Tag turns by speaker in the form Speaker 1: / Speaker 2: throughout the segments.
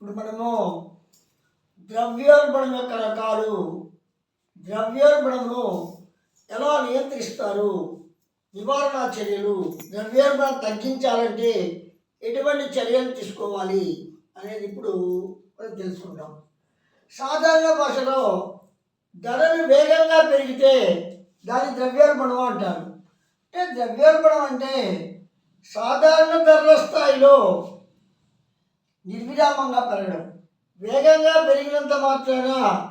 Speaker 1: ఇప్పుడు మనము ద్రవ్యోల్బణం యొక్క రకాలు ద్రవ్యోల్బణమును ఎలా నియంత్రిస్తారు? నివారణ చర్యలు ద్రవ్యోల్బణం తగ్గించాలంటే ఎటువంటి చర్యలు తీసుకోవాలి అనేది ఇప్పుడు మనం తెలుసుకుంటాం. సాధారణ భాషలో ధరలు వేగంగా పెరిగితే దాని ద్రవ్యోల్బణం అంటారు. అంటే ద్రవ్యోల్బణం అంటే సాధారణ ధరల స్థాయిలో నిర్విరామంగా పెరగడం. వేగంగా పెరిగినంత మాత్రాన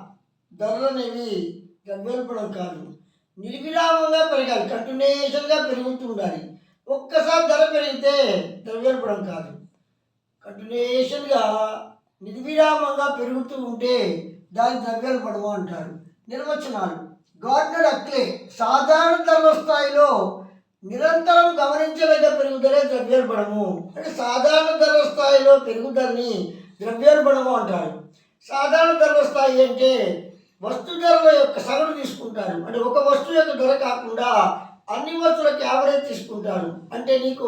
Speaker 1: ధరలు అనేవి ద్రవ్యోల్బణం కాదు. నిర్విరామంగా పెరగాలి కంటిన్యూషన్గా పెరుగుతూ ఉండాలి ఒక్కసారి ధర పెరిగితే ద్రవ్యోల్బణం కాదు. కంటిన్యూషన్గా నిర్విరామంగా పెరుగుతూ ఉంటే దాని పడము అంటారు. నిర్వచనాలు. గార్డనర్ అక్లే సాధారణ ధరల స్థాయిలో నిరంతరం గమనించదగ్గ పెరుగుదలే ద్రవ్యోల్బణము. అంటే సాధారణ ధరల స్థాయిలో పెరుగుదలని ద్రవ్యోల్బణము అంటారు. సాధారణ ధరల స్థాయి అంటే వస్తు ధరల యొక్క సగటు తీసుకుంటారు. అంటే ఒక వస్తువు యొక్క ధర కాకుండా అన్ని వస్తువులకు యావరేజ్ తీసుకుంటారు. అంటే నీకు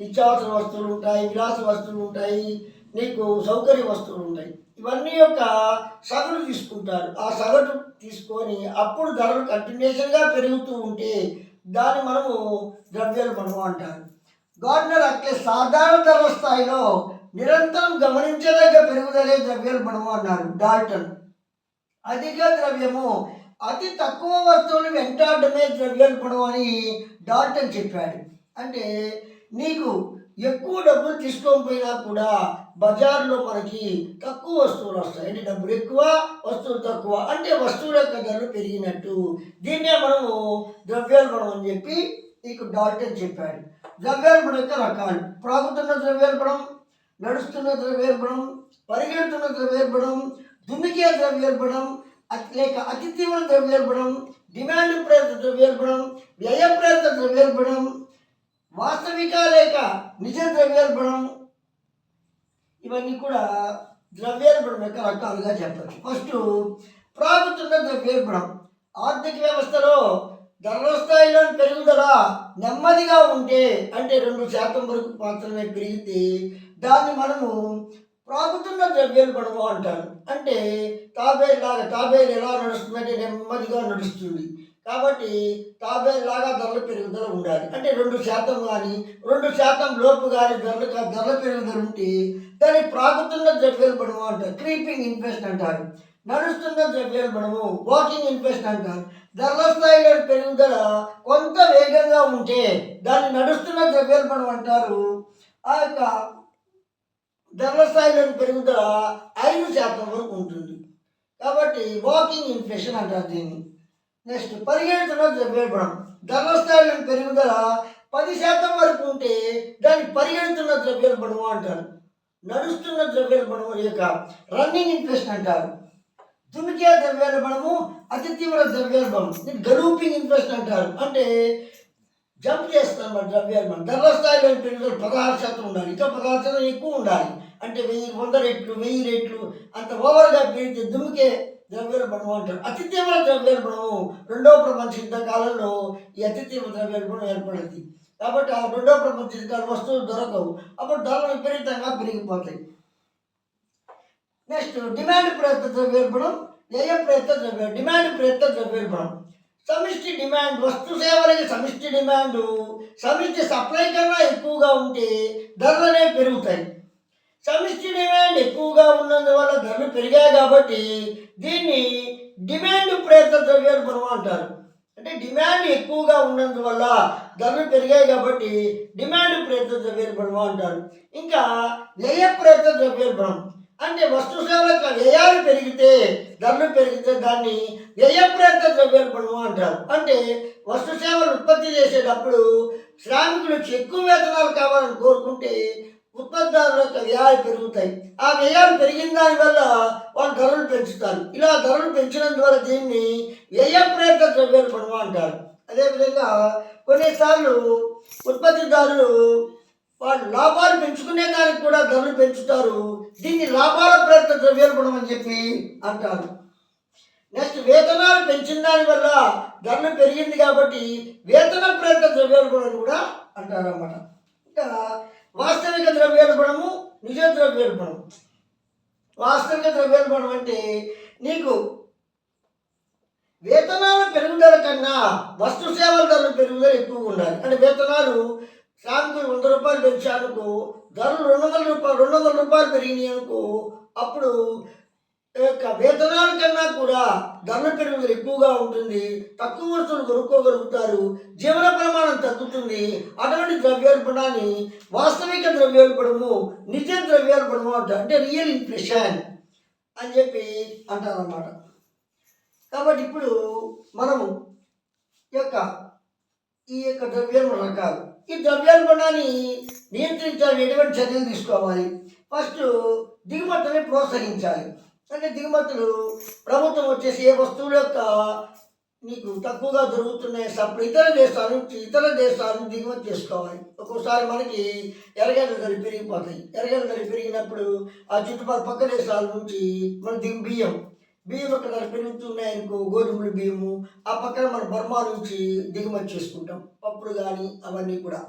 Speaker 1: నిత్యావసర వస్తువులు ఉంటాయి విలాస వస్తువులు ఉంటాయి నీకు సౌకర్య వస్తువులు ఉంటాయి. ఇవన్నీ యొక్క సగటు తీసుకుంటారు. ఆ సగటు తీసుకొని అప్పుడు ధరలు కంటిన్యూషన్గా పెరుగుతూ ఉంటే దాన్ని మనము ద్రవ్యోల్బణము అంటారు. గార్డనర్ అట్లే సాధారణ ధరల స్థాయిలో నిరంతరం గమనించదగ్గ పెరుగుదలే ద్రవ్యోల్బణము అన్నారు డాల్టన్. అధిక ద్రవ్యము అతి తక్కువ వస్తువులు వెంటాడమే ద్రవ్యోల్బణం అని డాల్టన్ చెప్పాడు. అంటే నీకు ఎక్కువ డబ్బులు తీసుకొని పోయినా కూడా బజార్లో మనకి తక్కువ వస్తువులు వస్తాయి. అంటే డబ్బులు ఎక్కువ వస్తువులు తక్కువ. అంటే వస్తువుల యొక్క ధరలు పెరిగినట్టు. దీన్నే మనము ద్రవ్యోల్బణం అని చెప్పి నీకు డాల్టన్ చెప్పాడు. ద్రవ్యోల్బణం యొక్క రకాలు. ప్రాగుతున్న ద్రవ్యోల్బణం నడుస్తున్న ద్రవ్యోల్బణం పరిగెడుతున్న ద్రవ్యోల్బణం దుమికే ద్రవ్యోల్బణం లేక అతి తీవ్ర ద్రవ్యోల్బణం డిమాండ్ ప్రేరిత ద్రవ్యోల్బణం వ్యయ ప్రేరిత ద్రవ్యోల్బణం వాస్తవిక లేక నిజ ద్రవ్యోల్బణం ఇవన్నీ కూడా ద్రవ్యోల్బణం యొక్క రకాలుగా చెప్పచ్చు. ఫస్ట్ ప్రాగుతున్న ద్రవ్యోల్బణం. ఆర్థిక వ్యవస్థలో ధరల స్థాయిలో పెరుగుదల నెమ్మదిగా ఉంటే అంటే రెండు శాతం వరకు మాత్రమే పెరిగితే దాన్ని మనము ప్రాగుతున్న ద్రవ్యోల్బణము అంటారు. అంటే తాబేలాగా తాబేలు ఎలా నడుస్తుందంటే నెమ్మదిగా నడుస్తుంది. కాబట్టి తాబేలాగా ధరల పెరుగుదల ఉండాలి. అంటే రెండు శాతం కానీ రెండు శాతం లోపు కానీ ధరలు ధరల పెరుగుదల ఉంటే దాన్ని ప్రాగుతున్న ద్రవ్యోల్బణము అంటారు. క్రీపింగ్ ఇన్వెస్ట్ అంటారు. నడుస్తున్న ద్రవ్యోల్బణము వాకింగ్ ఇన్వెస్ట్ అంటారు. ధరల స్థాయిలో పెరుగుదల కొంత వేగంగా ఉంటే దాన్ని నడుస్తున్న ద్రవ్యోల్బణం అంటారు. ఆ యొక్క ధరల స్థాయిలో పెరుగుదల ఐదు శాతం వరకు ఉంటుంది. కాబట్టి వాకింగ్ ఇన్ఫ్లేషన్ అంటారు దీన్ని. నెక్స్ట్ పరిగెడుతున్న ద్రవ్యోల్బణం ధరల స్థాయిలో పెరుగుదల పది శాతం వరకు ఉంటే దాన్ని పరిగెడుతున్న ద్రవ్యోల్బణం అంటారు. నడుస్తున్న ద్రవ్యోల్బణం యొక్క రన్నింగ్ ఇన్ఫ్లేషన్ అంటారు. దుమికే ద్రవ్యోల్బణము అతి తీవ్ర ద్రవ్యోల్బణం దీన్ని గరూపింగ్ ఇన్ఫ్లేషన్ అంటారు. అంటే జంప్ చేస్తాం మన ద్రవ్యోల్బణం ధరల స్థాయిలో పెరుగుదల పదహారు శాతం ఉండాలి. ఇంకా పదహారు శాతం ఎక్కువ ఉండాలి. అంటే వెయ్యి వంద రెట్లు వెయ్యి రెట్లు అంత ఓవర్గా పెరిగితే దుమికే ద్రవ్యోల్బణం అంటారు. అతి తీవ్ర ద్రవ్యోల్బణము రెండవ ప్రపంచ యుద్ధ కాలంలో ఈ అతి తీవ్ర ద్రవ్యోల్బణం ఏర్పడింది. కాబట్టి ఆ రెండవ ప్రపంచ యుద్ధాలు వస్తువులు దొరకవు. అప్పుడు ధరలు విపరీతంగా పెరిగిపోతాయి. నెక్స్ట్ డిమాండ్ ప్రయత్న ద్రవ్యోల్బణం వ్యయ ప్రయత్న ద్రవ్య డిమాండ్ ప్రయత్న ద్రవ్యోల్బణం. సమిష్టి డిమాండ్ వస్తు సేవలకి సమిష్టి డిమాండ్ సమిష్టి సప్లై కన్నా ఎక్కువగా ఉంటే ధరలు పెరుగుతాయి. సమిష్టి డిమాండ్ ఎక్కువగా ఉన్నందువల్ల ధరలు పెరిగాయి కాబట్టి దీన్ని డిమాండ్ ప్రేరిత ద్రవ్యోల్బణం అంటారు. అంటే డిమాండ్ ఎక్కువగా ఉన్నందువల్ల ధరలు పెరిగాయి కాబట్టి డిమాండ్ ప్రేరిత ద్రవ్యోల్బణం అంటారు. ఇంకా వ్యయ ప్రేరిత ద్రవ్యోల్బణం అంటే వస్తు సేవల వ్యయాలు పెరిగితే ధరలు పెరిగితే దాన్ని వ్యయ ప్రేరిత ద్రవ్యోల్బణం అంటారు. అంటే వస్తు సేవలు ఉత్పత్తి చేసేటప్పుడు శ్రామికులకు ఎక్కువ వేతనాలు కావాలని కోరుకుంటే ఉత్పత్తిదారుల యొక్క వ్యయాలు పెరుగుతాయి. ఆ వ్యయాలు పెరిగిన దానివల్ల వాళ్ళు ధరలు పెంచుతారు. ఇలా ధరలు ద్వారా దీన్ని వ్యయ ప్రేరిత ద్రవ్యోల్బణం అంటారు. అదేవిధంగా కొన్నిసార్లు ఉత్పత్తిదారులు వాళ్ళు లాభాలు పెంచుకునే దానికి కూడా ధరలు పెంచుతారు. దీన్ని లాభాల ప్రేరిత ద్రవ్యోల్బణం అని చెప్పి అంటారు. నెక్స్ట్ వేతనాలు పెంచిన దానివల్ల ధరలు పెరిగింది కాబట్టి వేతన ప్రేరిత ద్రవ్యోల్బణం కూడా అంటారు అన్నమాట ఇంకా వాస్తవిక ద్రవ్యోల్బణము నిజ ద్రవ్యోల్బణం వాస్తవిక ద్రవ్యోల్బణం అంటే నీకు వేతనాల పెరుగుదల కన్నా వస్తు సేవల ధరల పెరుగుదల ఎక్కువ ఉండాలి. అంటే వేతనాలు శ్రామికులు వంద రూపాయలు పెంచానుకో ధరలు రెండు వందల రూపాయలు రెండు వందల రూపాయలు పెరిగినాయి అనుకో అప్పుడు యొక్క వేతనాల కన్నా కూడా ధరల పెరుగుదల ఎక్కువగా ఉంటుంది. తక్కువ వస్తువులు కొనుక్కోగలుగుతారు. జీవన ప్రమాణం తగ్గుతుంది. అటువంటి ద్రవ్యోల్బణాన్ని వాస్తవిక ద్రవ్యోల్బణము నిజ ద్రవ్యోల్బణము అంటారు అంటే రియల్ ఇన్ఫ్లేషన్ అని చెప్పి అంటారన్నమాట. కాబట్టి ఇప్పుడు మనము ఈ యొక్క ఈ యొక్క ద్రవ్యోల్బణ రకాలు. ఈ ద్రవ్యోల్బణాన్ని నియంత్రించాలని ఎటువంటి చర్యలు తీసుకోవాలి? ఫస్ట్ దిగుమతిని ప్రోత్సహించాలి. అంటే దిగుమతులు ప్రభుత్వం వచ్చేసి ఏ వస్తువుల యొక్క నీకు తక్కువగా దొరుకుతున్నాయి సప్పుడు ఇతర దేశాల నుంచి ఇతర దేశాలను దిగుమతి చేసుకోవాలి. ఒక్కోసారి మనకి ఎర్రగడ్డ ధర పెరిగిపోతాయి. ఎర్రగడ్డ ధర పెరిగినప్పుడు ఆ చుట్టుపక్కల పక్క దేశాల నుంచి మన దిగు బియ్యం బియ్యం ఒక ధర పెరుగుతున్నాయి అనుకో గోధుమల బియ్యము ఆ పక్కన మన బర్మా నుంచి దిగుమతి చేసుకుంటాం. పప్పులు కానీ అవన్నీ కూడా.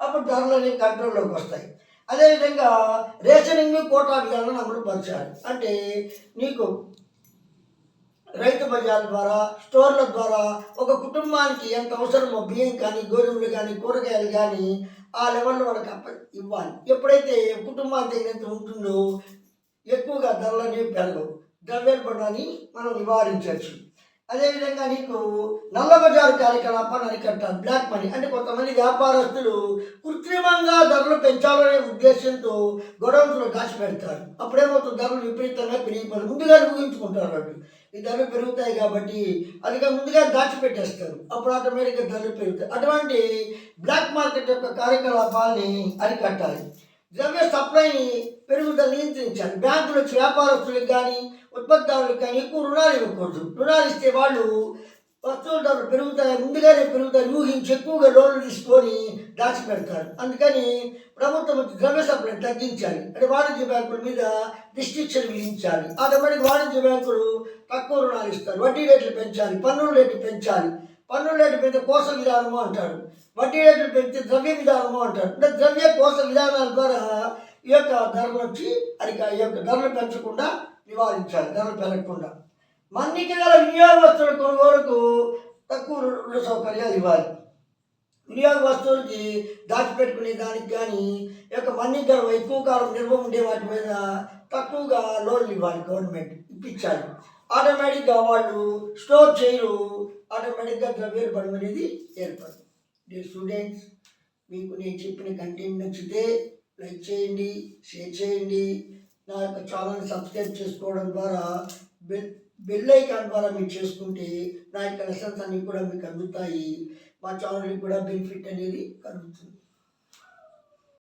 Speaker 1: అప్పుడు ధరలు అనేవి కంట్రోల్లోకి వస్తాయి. అదేవిధంగా రేషనింగ్ కోటా విధానం అమలు పరిచారు. అంటే నీకు రైతు బజార్ల ద్వారా స్టోర్ల ద్వారా ఒక కుటుంబానికి ఎంత అవసరమో బియ్యం కానీ గోధుమలు కానీ కూరగాయలు కానీ ఆ లెవెల్లో వాళ్ళకి అప్ప ఇవ్వాలి. ఎప్పుడైతే కుటుంబానికి తగినంత ఉంటుందో ఎక్కువగా ధరలు అనేవి పెరగవు. ద్రవ్యోల్బణాన్ని మనం నివారించవచ్చు. అదేవిధంగా నీకు నల్ల బజారు కార్యకలాపాన్ని అరికట్టాలి బ్లాక్ మనీ అంటే కొంతమంది వ్యాపారస్తులు కృత్రిమంగా ధరలు పెంచాలనే ఉద్దేశంతో గొడవలు దాచిపెడతారు అప్పుడేమవుతుంది? ధరలు విపరీతంగా పెరిగిపోయి ముందుగా ఊహించుకుంటారు వాళ్ళు. ఈ ధరలు పెరుగుతాయి కాబట్టి అదిగా ముందుగా దాచిపెట్టేస్తారు అప్పుడు ఆటోమేటిక్గా ధరలు పెరుగుతాయి. అటువంటి బ్లాక్ మార్కెట్ యొక్క కార్యకలాపాలని అరికట్టాలి. ద్రవ్య సప్లైని పెరుగుదల నియంత్రించాలి. బ్యాంకులు వచ్చి వ్యాపారస్తులకు కానీ ఉత్పత్తిదారులకు కానీ ఎక్కువ రుణాలు ఇవ్వకూడదు. రుణాలు ఇస్తే వాళ్ళు వస్తువుల ధరలు పెరుగుతాయి ముందుగానే పెరుగుతాయి ఊహించి ఎక్కువగా లోన్లు తీసుకొని దాచిపెడతారు. అందుకని ప్రభుత్వం ద్రవ్య సప్లై తగ్గించాలి. అంటే వాణిజ్య బ్యాంకుల మీద రిస్ట్రిక్షన్ విధించాలి. ఆటోమేటిక్ వాణిజ్య బ్యాంకులు తక్కువ రుణాలు ఇస్తారు. వడ్డీ రేట్లు పెంచాలి పన్నుల రేట్లు పెంచాలి. పన్నుల రేట్లు పెంచితే కోస విధానము అంటారు. వడ్డీ రేట్లు పెంచితే ద్రవ్య విధానము అంటారు. అంటే ద్రవ్య కోస విధానాల ద్వారా ఈ యొక్క ధరలు వచ్చి అది ఈ యొక్క ధరలు పెంచకుండా నివారించాలి ధరలు పెరగకుండా. మన్నిక గల వినియోగ వస్తువుల కొనుగోలుకు తక్కువ రుణ సౌకర్యాలు ఇవ్వాలి. వినియోగ వస్తువులకి దాచిపెట్టుకునే దానికి కానీ యొక్క మన్నిక గల ఎక్కువ కాలం నిల్వ ఉండే వాటి మీద తక్కువగా లోన్లు ఇవ్వాలి గవర్నమెంట్ ఇప్పించాలి. ఆటోమేటిక్గా వాళ్ళు స్టోర్ చేయరు ఆటోమేటిక్గా ద్రవ్యోల్బణం అనేది ఏర్పడుతుంది స్టూడెంట్స్ మీకు నేను చెప్పిన కంటెంట్ నచ్చితే లైక్ చేయండి షేర్ చేయండి. నా యొక్క ఛానల్ సబ్స్క్రైబ్ చేసుకోవడం ద్వారా బెల్ బెల్ ఐకాన్ ద్వారా మీరు చేసుకుంటే నా యొక్క లెసన్స్ అన్నీ కూడా మీకు అందుతాయి. మా ఛానల్కి కూడా బెనిఫిట్ అనేది కలుగుతుంది.